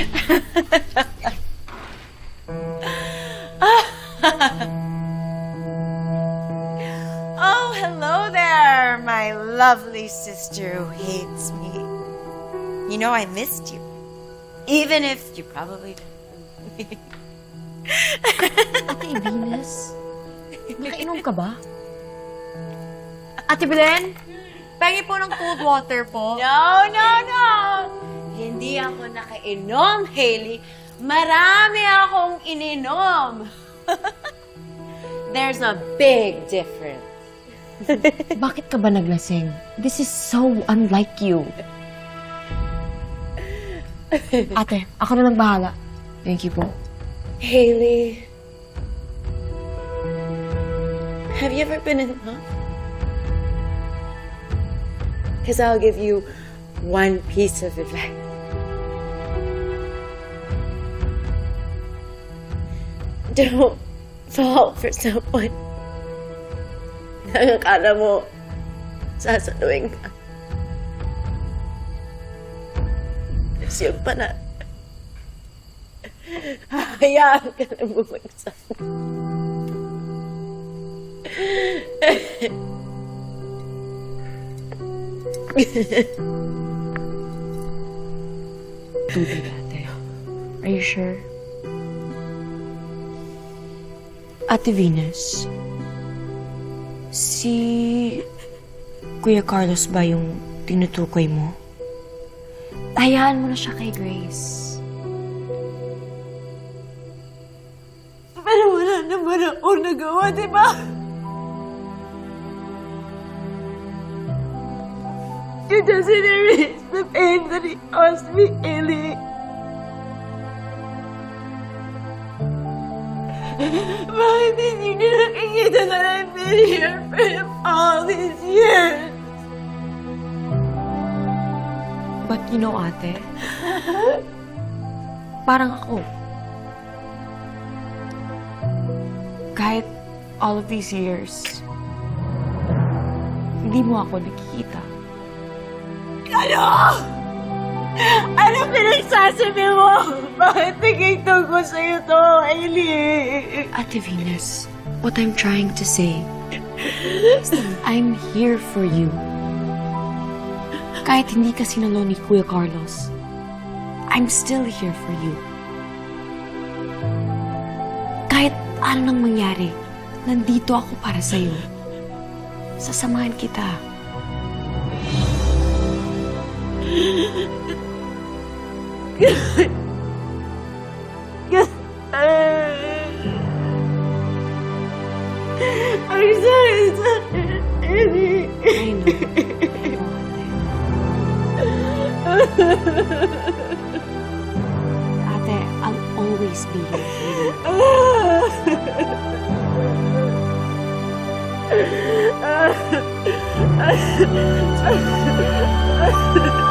Oh, hello there, my lovely sister who hates me. You know, I missed you. Even if you probably don't. Ate Venus, nakainom ka ba? Ate Belen, pengi po ng cold water po. No, no, no! Nakainom, Hailey. Marami akong ininom. There's a big difference. Bakit ka ba naglasing? This is so unlike you. Ate, ako na lang bahala. Thank you po. Haley, have you ever been in love? Because I'll give you one piece of advice. Don't fall for someone na akala mo sasaluhin ka. Kasi yung pana, Hayaan ka na bumagsak. Are you sure? Ate Venus, si Kuya Carlos ba yung tinutukoy mo? Hayaan mo na siya kay Grace. Pero wala naman ako nagawa, di ba? It doesn't erase the pain that he caused me, Ellie. Bakit hindi niyo nakikita that I've been here for all these years? But you know, ate, parang ako. Kahit all of these years, hindi mo ako nakikita. Ano? Ano pinagsasabi mo? Bakit naging tungkol sa'yo to, Ellie? Ate Venus, what I'm trying to say is I'm here for you. Kahit hindi ka sinalo ni Kuya Carlos, I'm still here for you. Kahit ano mangyari, nandito ako para sa'yo. Sasamahan kita. I'm sorry, sorry, Ellie. I know. I know, ate. Ate, I'll always be here for you. Ah.